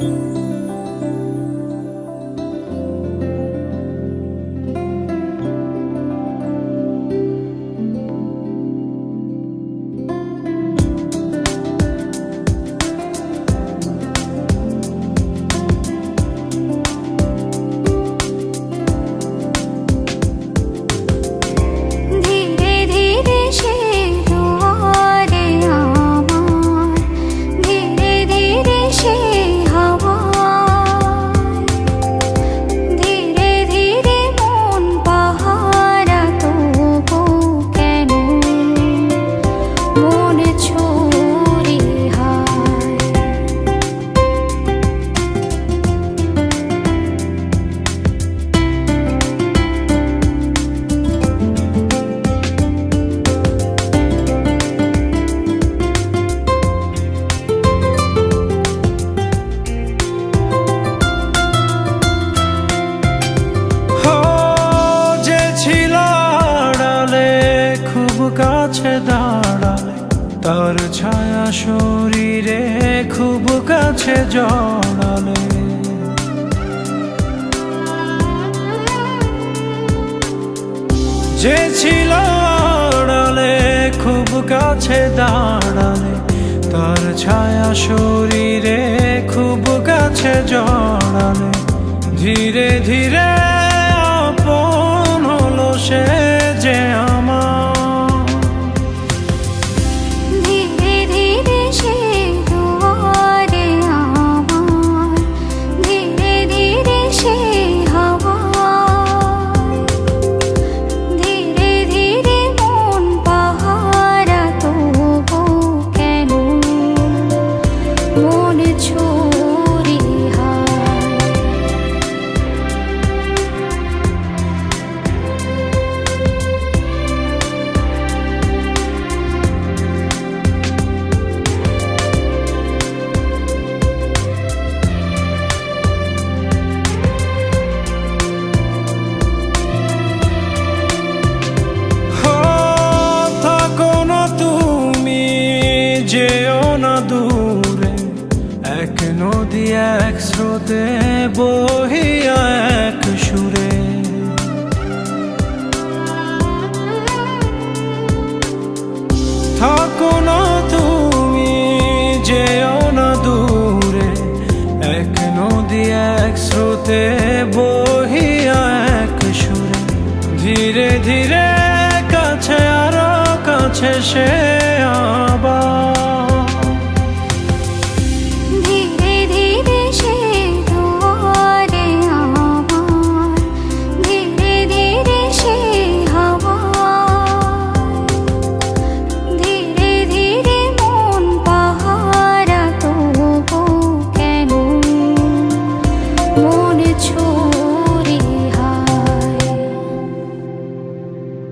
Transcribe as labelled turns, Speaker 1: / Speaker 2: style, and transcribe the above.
Speaker 1: ধীরে
Speaker 2: কাছে দাঁড়ালে তার ছায়া শরীরে খুব কাছে জড়ালে। যে ছিল খুব কাছে দাঁড়ালে, তার ছায়া শরীরে খুব কাছে জড়ালে। ধীরে ধীরে যেও না দূরে, এক নদী, এক স্রোতে বহিয়া এক সুরে। থাকো না তুমি, যেও না দূরে, এক নদী, এক স্রোতে বহিয়া এক সুরে। ধীরে ধীরে কাছে, আরও কাছে সে